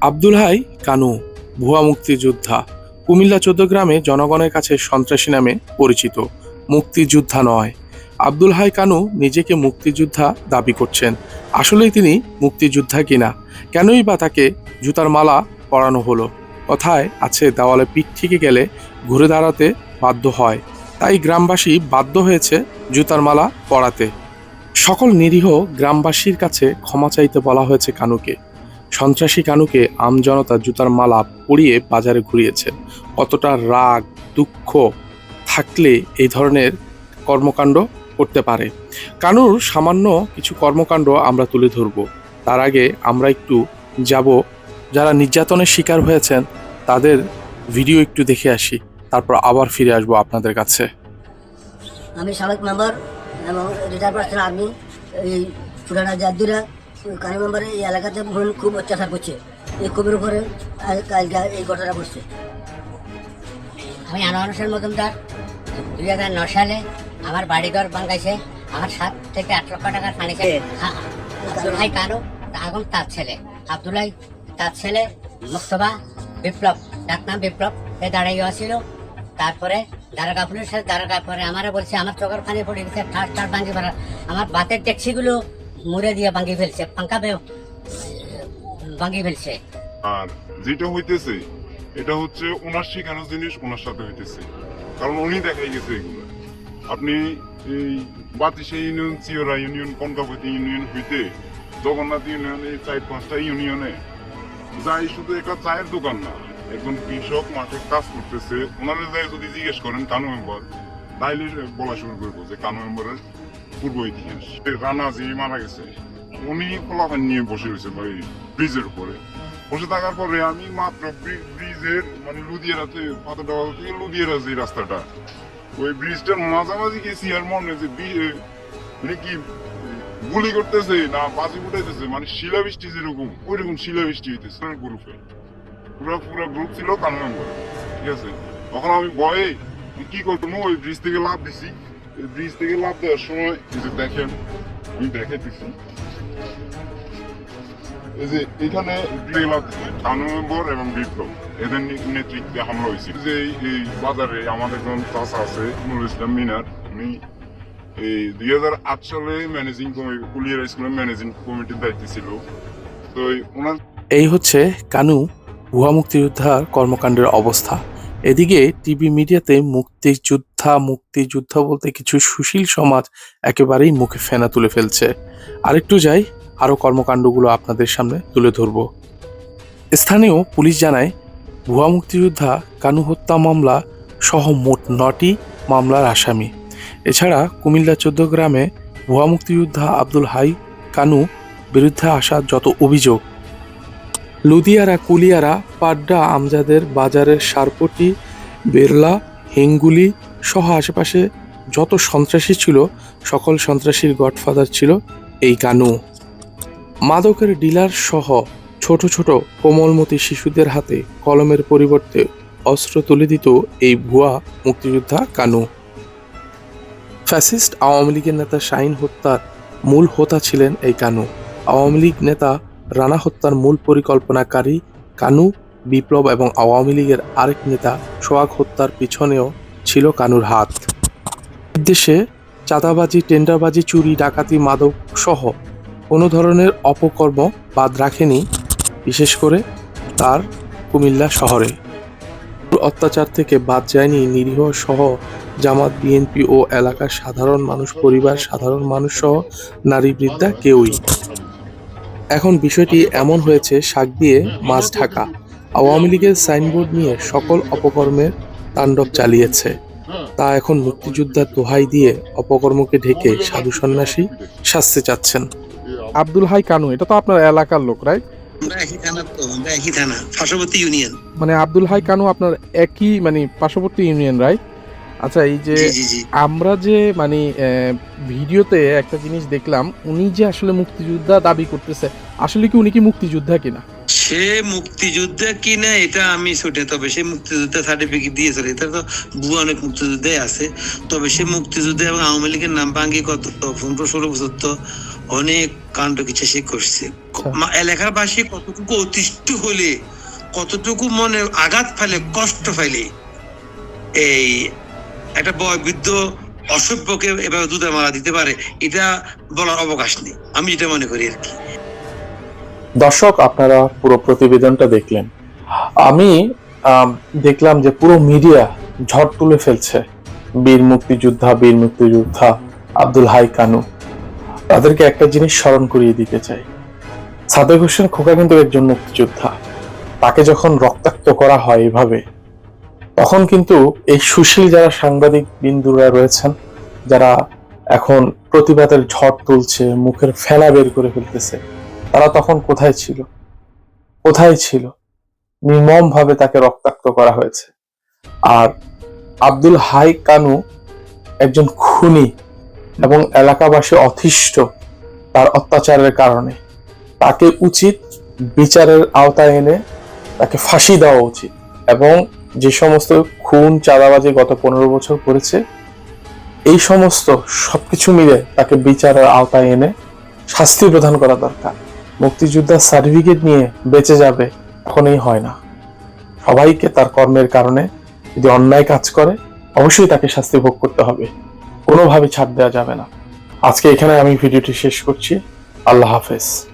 Abdul high Kanu, ভুয়া মুক্তিযোদ্ধা। কুমিল্লা চৌদ্দগ্রামে জনগণের কাছে সন্ত্রাসী নামে পরিচিত। মুক্তিযোদ্ধা নয়। আব্দুল হাই কানু নিজেকে মুক্তিযোদ্ধা দাবি করছেন। আসলেই তিনি মুক্তিযোদ্ধা কিনা? কেনই বা তাকে জুতার মালা পরানো হলো? কথায় আছে, দেওয়ালে পিঠ থেকে গেলে ঘুরে দাঁড়াতে বাধ্য হয়। তাই গ্রামবাসী বাধ্য হয়েছে জুতার মালা পরাতে। সকল নিরীহ গ্রামবাসীর কাছে ক্ষমা চাইতে বলা হয়েছে কানুকে। সন্ত্রাসী কানুকে আমজনতা জুতার মালা পরিয়ে বাজারে ঘুরিয়েছে। কতটা রাগ, দুঃখ থাকলে এই ধরনের কর্মকাণ্ড করতে পারে। কানুর সামান্য কিছু কর্মকাণ্ড আমরা তুলে ধরব। তার আগে আমরা একটু যাব। যারা নির্যাতনের শিকার হয়েছেন, তাদের ভিডিও একটু দেখে আসি। তারপর আবার ফিরে আসব আপনাদের কাছে। আমি সাবেক মেম্বার রিটায়ার আর্মি, এই কানি মেম্বার এই এলাকাতে খুব- খুব অত্যাচার করছে। এই কবির উপরে এই ঘটনা ঘটছে। আমি আনোয়ার হোসেন মজুমদার দুই হাজার ন সালে আমার বাড়িঘর ভাঙ্গাইছে আমার সাত থেকে আট লক্ষ টাকার ফানিছে আব্দুল হাই কানু, আগুন তার ছেলে। আব্দুল্লাহ তার ছেলে মুস্তফা বিপ্লব ডাক নাম বিপ্লব, এ দাঁড়াইয়া ছিল তারপরে দারোগা পুলিশ সাথে দারোগা পরে আমারে বলছে, আমার চোখের পানি পড়ে গেছে, ঠাস ঠাস ভাঙ্গি পড়া আমার বাতের ট্যাক্সিগুলো মুড়ে দিয়ে ভাঙ্গি ফেলছে পাঙ্কা ভাঙ্গি ফেলছে। আর যেটা হইতেছে, এটা হচ্ছে ওনার শেখানো জিনিস, ওনার সাথে হইতেছে। কারণ উনি দেখাই গেছে এগুলো। আপনি এই Batisa union, Chiora union, Kankapati union হইতে জগন্নাথ ইউনিয়ন, এই চার পাঁচটা ইউনিয়নে, যাই শুধু একটা চায়ের দোকান না, একজন কৃষক মাঠে কাজ করতেছে, ওনারা যাই যদি জিজ্ঞেস করেন কানু মেম্বার তাইলে বলা শুরু করব যে কানু মেম্বারের পূর্ব ইতিহাস। রানা মারা গেছে, উনি ফলাফল নিয়ে বসে ভাই, ব্রিজের উপরে। বসে থাকার পরে আমি মাত্র ব্রিজের মানে থেকে যে রাস্তাটা, ওই ব্রিজটার মাঝামাঝি গেছি আর মনে হয় যে বি- মানে কি, গুলি করতেছে না, বাজি উঠাইতেছে মানে শিলাবৃষ্টি যেরকম, ওইরকম শিলাবৃষ্টি হইতেছে গ্রুপে। পুরো পুরো গ্রুপ ছিল কানন ঠিক আছে? তখন আমি ভয়ে, কি করব ওই ব্রিজ থেকে লাভ দিছি। ব্রিজ থেকে লাভ দেওয়ার সময় এই দেখেন, আমি দেখাইতেছি। এই যে এখানে কানু এবং বিপ্লব। এদের নেতৃত্বে হামলা হয়েছিল যে এই বাজারে আমাদের একজন চাষা আছে, নুরুল ইসলাম মিনার। উনি এই দুই হাজার আট সালে ম্যানেজিং কমিটি কুলিয়ার স্কুলের ম্যানেজিং কমিটির দায়িত্বে ছিল। তো ওনার এই হচ্ছে কানু ভুয়া মুক্তিযোদ্ধার কর্মকাণ্ডের অবস্থা। এদিকে টিভি মিডিয়াতে মুক্তিযোদ্ধা মুক্তিযুদ্ধ বলতে কিছু সুশীল সমাজ একেবারেই মুখে ফেনা তুলে ফেলছে। আরেকটু যাই আরও কর্মকাণ্ডগুলো আপনাদের সামনে তুলে ধরব। স্থানীয় পুলিশ জানায়, ভুয়া মুক্তিযোদ্ধা কানু হত্যা মামলা সহ মোট নটি মামলার আসামি। এছাড়া কুমিল্লা চোদ্দ গ্রামে ভুয়া মুক্তিযোদ্ধা আব্দুল হাই কানু বিরুদ্ধে আসা যত অভিযোগ। লুদিয়ারা কুলিয়ারা, পাড্ডা, আমজাদের বাজারের সারপটি বেরলা হেঙ্গুলি সহ আশেপাশে যত সন্ত্রাসী ছিল, সকল সন্ত্রাসীর গডফাদার ছিল এই কানু। মাদকের ডিলার সহ ছোট ছোট কোমলমতি শিশুদের হাতে কলমের পরিবর্তে অস্ত্র তুলে দিত এই ভুয়া মুক্তিযোদ্ধা কানু। ফ্যাসিস্ট আওয়ামী লীগের নেতা শাহিন হত্যার মূল হোতা ছিলেন এই কানু। আওয়ামী লীগ নেতা রানা হত্যার মূল পরিকল্পনাকারী কানু, বিপ্লব এবং আওয়ামী লীগের আরেক নেতা সোয়াগ হত্যার পিছনেও ছিল কানুর হাত। দেশে চাঁদাবাজি, টেন্ডারবাজি, চুরি, ডাকাতি, মাদক সহ কোনো ধরনের অপকর্ম বাদ রাখেনি, বিশেষ করে তার কুমিল্লা শহরে। অত্যাচার থেকে বাদ যায়নি নিরীহ সহ জামাত, বিএনপি ও এলাকার সাধারণ মানুষ, পরিবার, সাধারণ মানুষ সহ নারী বৃদ্ধা কেউই। এখন বিষয়টি এমন হয়েছে, শাক দিয়ে মাছ ঢাকা। আওয়ামী লীগের সাইনবোর্ড নিয়ে সকল অপকর্মের তাণ্ডব চালিয়েছে। তা এখন মুক্তিযোদ্ধার দোহাই দিয়ে অপকর্মকে ঢেকে সাধু সন্ন্যাসী শাস্তি চাচ্ছেন। আব্দুল হাই কানু এটা তো আপনার এলাকার লোক রাইট মানে আব্দুল হাই কানু আপনার একই মানে পার্শ্ববর্তী ইউনিয়ন রাইট আচ্ছা এই যে আমরা যে মানে আহ, ভিডিওতে একটা জিনিস দেখলাম উনি যে আসলে মুক্তিযোদ্ধা দাবি করতেছে আসলে কি উনি কি মুক্তিযোদ্ধা কিনা? সে মুক্তিযোদ্ধা কিনা এটা আমি ছুটে তবে সে মুক্তিযোদ্ধা সার্টিফিকেট দিয়েছিল। এটা তো ভুয়া অনেক মুক্তিযোদ্ধাই আছে। তবে সে মুক্তিযুদ্ধ এবং আওয়ামী লীগের নাম ভাঙ্গি কত? পনেরো ষোলো বছর তো অনেক কাণ্ড কিছু সে করছে। এলাকার বাসী কতটুকু অতিষ্ঠ হলে কতটুকু মনে আঘাত ফেলে কষ্ট ফেলে এই একটা বয়বৃদ্ধ অসভ্যকে এভাবে দুধে মারা দিতে পারে এটা বলার অবকাশ নেই। আমি যেটা মনে করি আর কি। দর্শক, আপনারা পুরো প্রতিবেদনটা দেখলেন। আমি দেখলাম যে পুরো মিডিয়া ঝড় তুলে ফেলছে। বীর মুক্তিযোদ্ধা বীর মুক্তিযোদ্ধা আব্দুল হাই কানু। তাদেরকে একটা জিনিস স্মরণ করিয়ে দিতে চাই। সাদেক হোসেন খোকা কিন্তু একজন মুক্তিযোদ্ধা। তাকে যখন রক্তাক্ত করা হয় এভাবে, তখন কিন্তু এই সুশীল যারা সাংবাদিক বিন্দুরা রয়েছেন, যারা এখন প্রতিবাদের ঝড় তুলছে, মুখের ফেলা বের করে ফেলতেছে তারা তখন কোথায় ছিল? কোথায় ছিল? নির্মম ভাবে তাকে রক্তাক্ত করা হয়েছে। আর আব্দুল হাই কানু একজন খুনি এবং এলাকাবাসী অতিষ্ঠ তার অত্যাচারের কারণে। তাকে উচিত বিচারের আওতায় এনে তাকে ফাঁসি দেওয়া উচিত এবং যে সমস্ত খুন চাঁদাবাজি গত পনেরো বছর করেছে, এই সমস্ত সবকিছু মিলে তাকে বিচারের আওতায় এনে শাস্তি প্রদান করা দরকার। মুক্তিযোদ্ধার সার্টিফিকেট নিয়ে বেঁচে যাবে, কখনোই হয় না। সবাইকে তার কর্মের কারণে যদি অন্যায় কাজ করে, অবশ্যই তাকে শাস্তি ভোগ করতে হবে। কোনোভাবে ছাড় দেওয়া যাবে না। আজকে এখানে আমি ভিডিওটি শেষ করছি। আল্লাহ হাফেজ।